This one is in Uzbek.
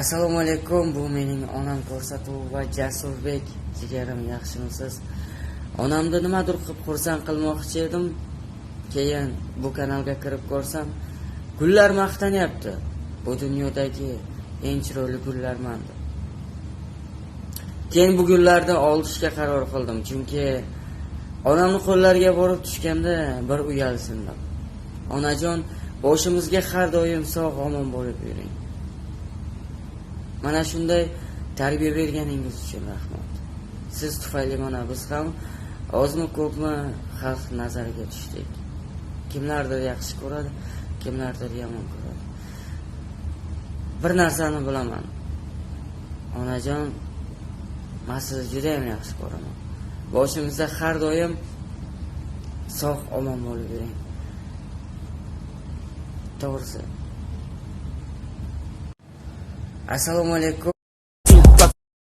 assalomu alaykum bu mening onam ko'rsatuv va jasurbek jigarim yaxshimisiz? Onamni nimadir qilib xursand qilmoqchi edim. Keyin bu kanalga kirib ko'rsam gullar maqtanyapti. Bu dunyodagi eng chiroyli gullarman deb keyin bu gullarni olishga qaror qildim chunki onamni qo'llariga borib tushganda bir uyalsindim onajon boshimizga har doim sog' omon bo'lib yuring. Mana shunday tarbiya berganingiz uchun rahmat. Siz tufayli mana biz ham ozmi ko'pmi xalq nazariga tushdik. Kimlardir yaxshi ko'radi kimlardir yomon ko'radi. Bir narsani bilaman. Onajon man sizni judayam yaxshi ko'raman. Boshimizda har doim sog' omon bo'lib yuring. To'g'risi assalomu alaykum